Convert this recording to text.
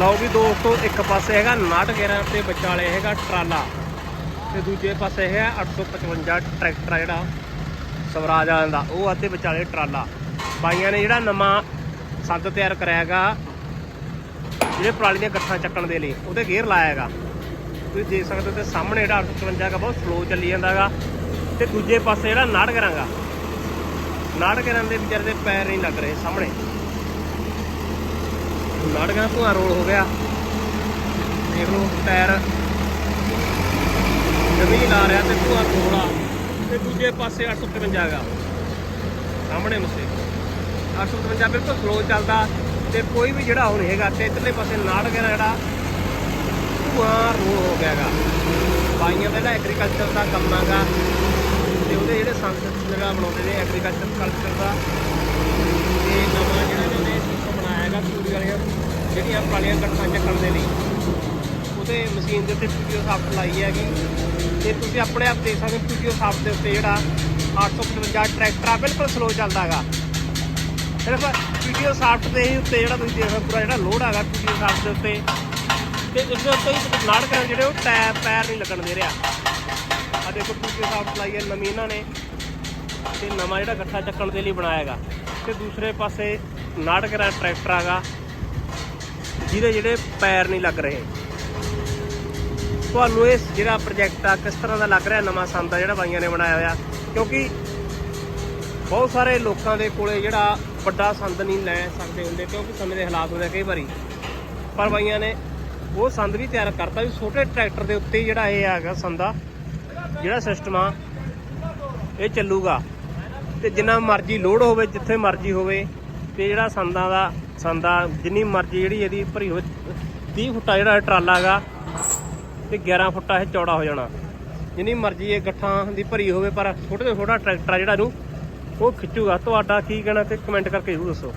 ਲਓ ਵੀ ਦੋਸਤੋ, ਇੱਕ ਪਾਸੇ ਹੈਗਾ ਨਾਟ ਗੇਰਾਂ ਤੇ ਵਿਚਾਲੇ ਹੈਗਾ ਟਰਾਲਾ ਤੇ ਦੂਜੇ ਪਾਸੇ ਹੈ 855 ਟਰੈਕਟਰ ਆ ਜਿਹੜਾ ਸਵਰਾਜ ਵਾਲਿਆਂ ਦਾ। ਉਹ ਆ ਵਿਚਾਲੇ ਟਰਾਲਾ। ਬਾਈਆਂ ਨੇ ਜਿਹੜਾ ਨਵਾਂ ਸੰਦ ਤਿਆਰ ਕਰਿਆ ਹੈਗਾ, ਜਿਹੜੇ ਪਰਾਲੀ ਦੀਆਂ ਗੱਠਾਂ ਚੱਕਣ ਦੇ ਲਈ, ਉਹਦੇ ਗੇਅਰ ਲਾਇਆ ਹੈਗਾ। ਤੁਸੀਂ ਦੇਖ ਸਕਦੇ ਹੋ ਤੇ ਸਾਹਮਣੇ ਜਿਹੜਾ 855 ਹੈਗਾ, ਬਹੁਤ ਸਲੋ ਚੱਲੀ ਜਾਂਦਾ ਹੈਗਾ। ਤੇ ਦੂਜੇ ਪਾਸੇ ਜਿਹੜਾ ਨਾੜ ਕਰਾਂਗਾ ਨਾੜ ਕਰਾਂ ਦੇ ਵਿਚਾਰੇ ਦੇ ਪੈਰ ਨਹੀਂ ਲੱਗ ਰਹੇ ਸਾਹਮਣੇ। ਨਾੜ ਕਰਾਂ ਧੂਆ ਰੋਲ ਹੋ ਗਿਆ। ਦੇਖ ਲਓ ਟਾਇਰ। ਜਮੀਨ ਲਾ ਰਿਹਾ ਤੇ ਧੂਆ ਰੋਲਾ ਤੇ ਦੂਜੇ ਪਾਸੇ 855 ਹੈਗਾ ਸਾਹਮਣੇ ਮਸੇ। 855 ਬਿਲਕੁਲ ਸਲੋ ਚੱਲਦਾ। ਤੇ ਕੋਈ ਵੀ ਜਿਹੜਾ ਹੁਣ ਹੈਗਾ। ਤੇ ਇਧਰਲੇ ਪਾਸੇ ਨਾੜ ਕਰਾਂ ਜਿਹੜਾ ਧੂਆ ਰੋਲ ਹੋ ਗਿਆ ਹੈਗਾ ਬਾਈਆਂ ਦਾ ਜਿਹੜਾ ਐਗਰੀਕਲਚਰ ਦਾ ਕੰਮ ਹੈਗਾ ਤੇ ਉਹਦੇ ਜਿਹੜੇ ਸੰਸਦ ਜਗ੍ਹਾ ਬਣਾਉਂਦੇ ਨੇ ਐਗਰੀਕਲਚਰ ਕਲਚਰ ਦਾ ਤੇ ਨਵਾਂ ਜਿਹੜਾ ਇਹਨਾਂ ਨੇ ਸਿਸਟਮ ਬਣਾਇਆ ਹੈਗਾ ਤੂੜੀ ਵਾਲੀਆਂ ਜਿਹੜੀਆਂ ਪਾਲੀਆਂ ਗੱਠਾਂ ਚੱਕਣ ਦੇ ਲਈ, ਉਹਦੇ ਮਸ਼ੀਨ ਦੇ ਉੱਤੇ ਪੀਡੀਓ ਸਾਫਟ ਲਾਈ ਹੈਗੀ। ਤੇ ਤੁਸੀਂ ਆਪਣੇ ਆਪ ਦੇਖ ਸਕਦੇ ਹੋ ਪੀਡੀਓ ਸਾਫਟ ਦੇ ਉੱਤੇ ਜਿਹੜਾ 855 ਟਰੈਕਟਰ ਆ, ਬਿਲਕੁਲ ਸਲੋ ਚੱਲਦਾ ਹੈਗਾ। ਸਿਰਫ ਪੀਡੀਓ ਸਾਫਟ ਦੇ ਹੀ ਉੱਤੇ ਜਿਹੜਾ ਤੁਸੀਂ ਦੇਖ ਪੂਰਾ ਜਿਹੜਾ ਲੋਡ ਹੈਗਾ ਪੀਡੀਓ ਸਾਫਟ ਦੇ ਉੱਤੇ। ਤੇ ਇਸ ਦੇ ਉੱਤੇ ਹੀ ਨਾੜ ਕਰਨ ਜਿਹੜੇ ਉਹ ਟਾਇਰ ਪੈਰ ਨਹੀਂ ਲੱਗਣ ਦੇ ਰਿਹਾ। ਆ ਦੇਖੋ ਪੀਡੀਓ ਸਾਫਟ ਲਾਈ ਹੈ ਨਵੀਂ ਇਹਨਾਂ ਨੇ। ਤੇ ਨਵਾਂ ਜਿਹੜਾ ਗੱਠਾ ਚੱਕਣ ਦੇ ਲਈ ਬਣਾਇਆ ਹੈਗਾ। ਤੇ ਦੂਸਰੇ ਪਾਸੇ ਨਾੜ ਕਰਾ ਟਰੈਕਟਰ ਹੈਗਾ। ਜਿਹਦੇ ਜਿਹੜੇ ਪੈਰ ਨਹੀਂ ਲੱਗ ਰਹੇ। ਤੁਹਾਨੂੰ ਇਹ ਜਿਹੜਾ ਪ੍ਰੋਜੈਕਟ ਆ, ਕਿਸ ਤਰ੍ਹਾਂ ਦਾ ਲੱਗ ਰਿਹਾ ਨਵਾਂ ਸੰਦ ਆ ਜਿਹੜਾ ਬਾਈਆਂ ਨੇ ਬਣਾਇਆ ਹੋਇਆ? ਕਿਉਂਕਿ ਬਹੁਤ ਸਾਰੇ ਲੋਕਾਂ ਦੇ ਕੋਲੇ ਜਿਹੜਾ ਵੱਡਾ ਸੰਦ ਨਹੀਂ ਲੈ ਸਕਦੇ ਹੁੰਦੇ, ਕਿਉਂਕਿ ਸਮੇਂ ਦੇ ਹਾਲਾਤ ਹੁੰਦੇ ਕਈ ਵਾਰੀ। ਪਰ ਬਾਈਆਂ ਨੇ ਉਹ ਸੰਦ ਵੀ ਤਿਆਰ ਕਰਤਾ ਵੀ ਛੋਟੇ ਟਰੈਕਟਰ ਦੇ ਉੱਤੇ ਜਿਹੜਾ ਇਹ ਹੈਗਾ ਸੰਦਾ ਜਿਹੜਾ ਸਿਸਟਮ ਆ, ਇਹ ਚੱਲੂਗਾ। ਤੇ ਜਿੰਨਾ ਮਰਜ਼ੀ ਲੋਡ ਹੋਵੇ, ਜਿੱਥੇ ਮਰਜ਼ੀ ਹੋਵੇ, ਤੇ ਜਿਹੜਾ ਸੰਦਾਂ ਦਾ ਸੰਦਾ ਜਿੰਨੀ ਮਰਜ਼ੀ ਜਿਹੜੀ ਇਹਦੀ ਭਰੀ ਹੋਵੇ 30 ਫੁੱਟਾ ਜਿਹੜਾ ਇਹ ਟਰਾਲਾ ਹੈਗਾ ਤੇ 11 ਫੁੱਟਾ ਇਹ ਚੌੜਾ ਹੋ ਜਾਣਾ। ਜਿੰਨੀ ਮਰਜ਼ੀ ਇਹ ਗੱਠਾਂ ਦੀ ਭਰੀ ਹੋਵੇ, ਪਰ ਛੋਟੇ ਤੋਂ ਛੋਟਾ ਟਰੈਕਟਰ ਆ ਜਿਹੜਾ ਇਹਨੂੰ, ਉਹ ਖਿੱਚੂਗਾ। ਤੁਹਾਡਾ ਕੀ ਕਹਿਣਾ ਤੇ ਕਮੈਂਟ ਕਰਕੇ ਜ਼ਰੂਰ ਦੱਸੋ।